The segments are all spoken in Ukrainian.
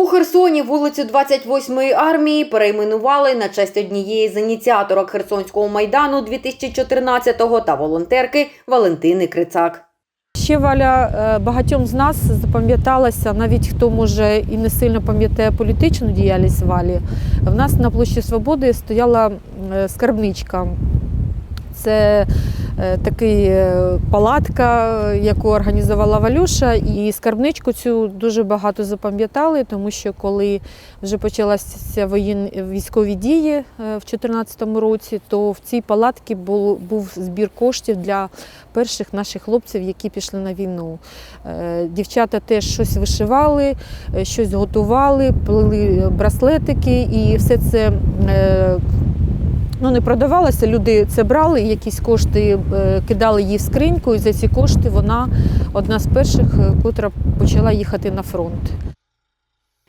У Херсоні вулицю 28-ї армії перейменували на честь однієї з ініціаторок Херсонського майдану 2014-го та волонтерки Валентини Крицак. Ще Валя е, багатьом з нас запам'яталася, навіть хто може і не сильно пам'ятає політичну діяльність Валі. В нас на площі Свободи стояла е, скарбничка. Це е, такий е, палатка, яку організувала Валюша, і скарбничку цю дуже багато запам'ятали, тому що коли вже почалися військові дії е, в 2014 році, то в цій палатці був, був збір коштів для перших наших хлопців, які пішли на війну. Дівчата теж щось вишивали, щось готували, плели браслетики, і все це ну, не продавалося. Люди це брали, якісь кошти е, кидали їй в скриньку, і за ці кошти вона одна з перших, е, котра почала їхати на фронт.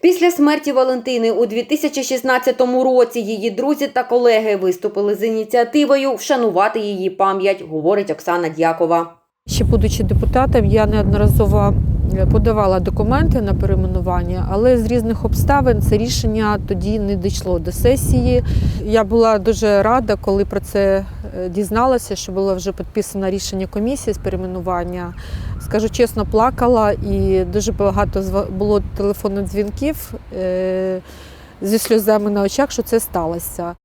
Після смерті Валентини у 2016 році її друзі та колеги виступили з ініціативою вшанувати її пам'ять, говорить Оксана Дякова. Ще будучи депутатом, я неодноразово подавала документи на перейменування, але з різних обставин це рішення тоді не дійшло до сесії. Я була дуже рада, коли про це е, дізналася, що було вже підписано рішення комісії з перейменування. Скажу чесно, плакала і дуже багато було телефонних дзвінків е, зі сльозами на очах, що це сталося.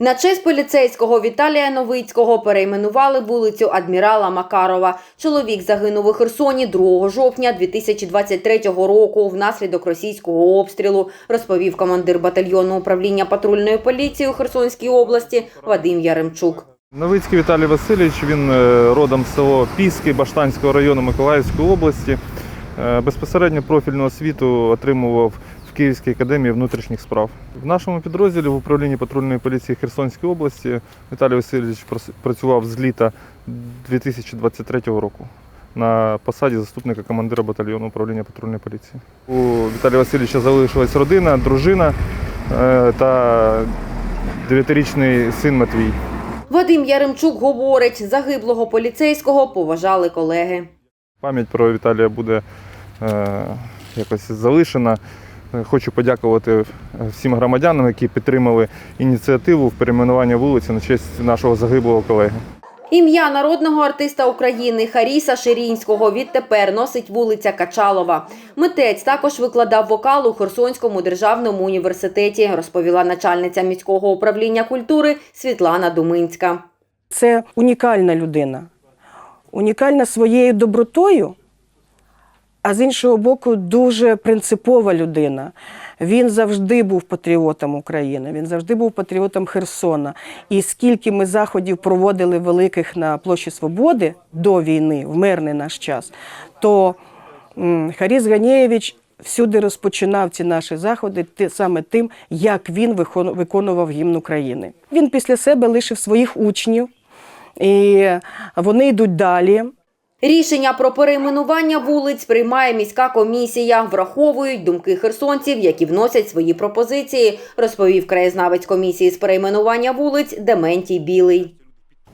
На честь поліцейського Віталія Новицького перейменували вулицю Адмірала Макарова. Чоловік загинув у Херсоні 2 жовтня 2023 року внаслідок російського обстрілу, розповів командир батальйону управління патрульної поліції у Херсонській області Вадим Яремчук. Новицький Віталій Васильович, він е, родом з село Піски Баштанського району Миколаївської області. Е, Безпосередньо профільну освіту отримував Київській академії внутрішніх справ. В нашому підрозділі в управлінні патрульної поліції Херсонської області Віталій Васильович працював з літа 2023 року на посаді заступника командира батальйону управління патрульної поліції. У Віталія Васильовича залишилась родина, дружина е, та дев'ятирічний син Матвій. Вадим Яремчук говорить, загиблого поліцейського поважали колеги. Пам'ять про Віталія буде е, якось залишена. Е, Хочу подякувати е, всім громадянам, які підтримали ініціативу в перейменування вулиці на честь нашого загиблого колеги. Ім'я народного артиста України Харіса Ширінського відтепер носить вулиця Качалова. Митець також викладав вокал у Херсонському державному університеті, розповіла начальниця міського управління культури Світлана Думинська. Це унікальна людина, унікальна своєю добротою, а з іншого боку, дуже принципова людина. Він завжди був патріотом України, він завжди був патріотом Херсона. І скільки ми заходів проводили великих на площі Свободи до війни, в мирний наш час, то Харіс Ганєєвич всюди розпочинав ці наші заходи саме тим, як він викон- виконував гімн України. Він після себе лишив своїх учнів, і вони йдуть далі. Рішення про перейменування вулиць приймає міська комісія. Враховують думки херсонців, які вносять свої пропозиції, розповів краєзнавець комісії з перейменування вулиць Дементій Білий.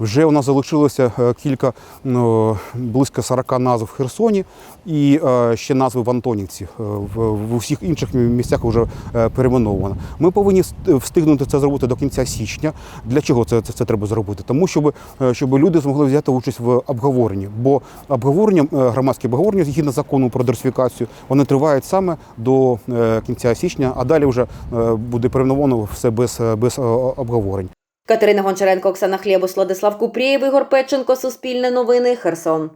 Вже у нас залишилося е, кілька ну, близько 40 назв в Херсоні і е, ще назви в Антонівці. Е, В, усіх інших місцях вже перейменовано. Ми повинні встигнути це зробити до кінця січня. Для чого це, це, це треба зробити? Тому щоб, щоб люди змогли взяти участь в обговоренні. Бо обговорення, е, громадські обговорення згідно закону про диверсифікацію, вони тривають саме до кінця січня, а далі вже буде перейменовано все без, без обговорень. Катерина Гончаренко, Оксана Хлєбус, Владислав Купрієв, Ігор Печенко, Суспільне новини, Херсон.